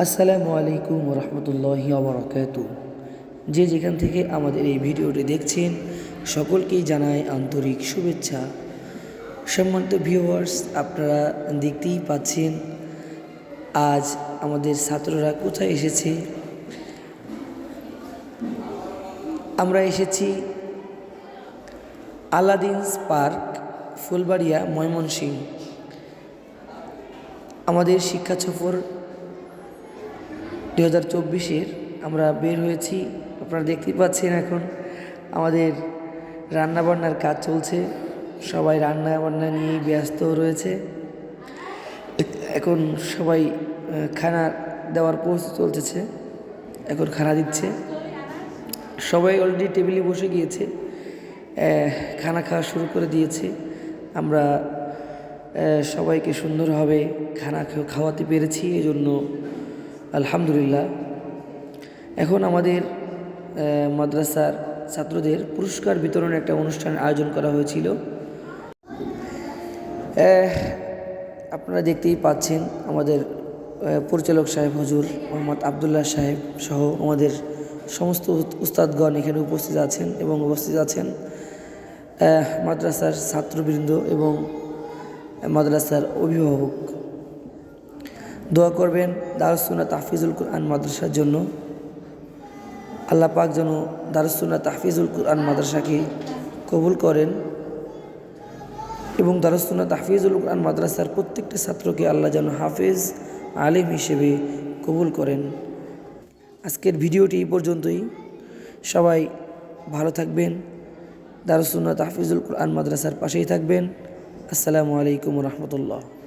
আসসালামু আলাইকুম রহমতুল্লাহি আবরাকাত যে যেখান থেকে আমাদের এই ভিডিওটি দেখছেন, সকলকেই জানায় আন্তরিক শুভেচ্ছা। সম্মানিত ভিউয়ার্স আপনারা দেখতেই পাচ্ছেন, আজ আমাদের ছাত্ররা কোথায় এসেছে? আমরা এসেছি আলাদিনস পার্ক, ফুলবাড়িয়া, ময়মনসিংহ। আমাদের শিক্ষা সফর দু হাজার চব্বিশের আমরা বের হয়েছি। আপনারা দেখতেই পাচ্ছেন এখন আমাদের রান্নাবান্নার কাজ চলছে। সবাই রান্না বান্না নিয়েই ব্যস্ত রয়েছে। এখন সবাই খানা দেওয়ার প্রস্তুত চলতেছে। এখন খানা দিচ্ছে। সবাই অলরেডি টেবিলে বসে গিয়েছে। খানা খাওয়া শুরু করে দিয়েছে। আমরা সবাইকে সুন্দরভাবে খানা খাওয়াতে পেরেছি। এই জন্য আলহামদুলিল্লাহ। এখন আমাদের মাদ্রাসার ছাত্রদের পুরস্কার বিতরণের একটা অনুষ্ঠান আয়োজন করা হয়েছিল। আপনারা দেখতেই পাচ্ছেন আমাদের পরিচালক সাহেব হজুর মোহাম্মদ আবদুল্লাহ সাহেব সহ আমাদের সমস্ত উস্তাদগণ এখানে উপস্থিত আছেন এবং উপস্থিত আছেন। মাদ্রাসার ছাত্রবৃন্দ এবং মাদ্রাসার অভিভাবক। দোয়া করবেন দারুসুন্না তাহফিজুল কোরআন মাদ্রাসার জন্য। আল্লাহ পাক যেন দারুসুন্না তাহফিজুল কোরআন মাদ্রাসাকে কবুল করেন এবং দারুসুন্না তাহফিজুল কোরআন মাদ্রাসার প্রত্যেকটা ছাত্রকে আল্লাহ যেন হাফেজ, আলিম হিসেবে কবুল করেন। আজকের ভিডিওটি এই পর্যন্তই। সবাই ভালো থাকবেন দারুসুন্না তাহফিজুল কোরআন মাদ্রাসার পাশেই থাকবেন। আসসালামু আলাইকুম রহমতুল্লাহ।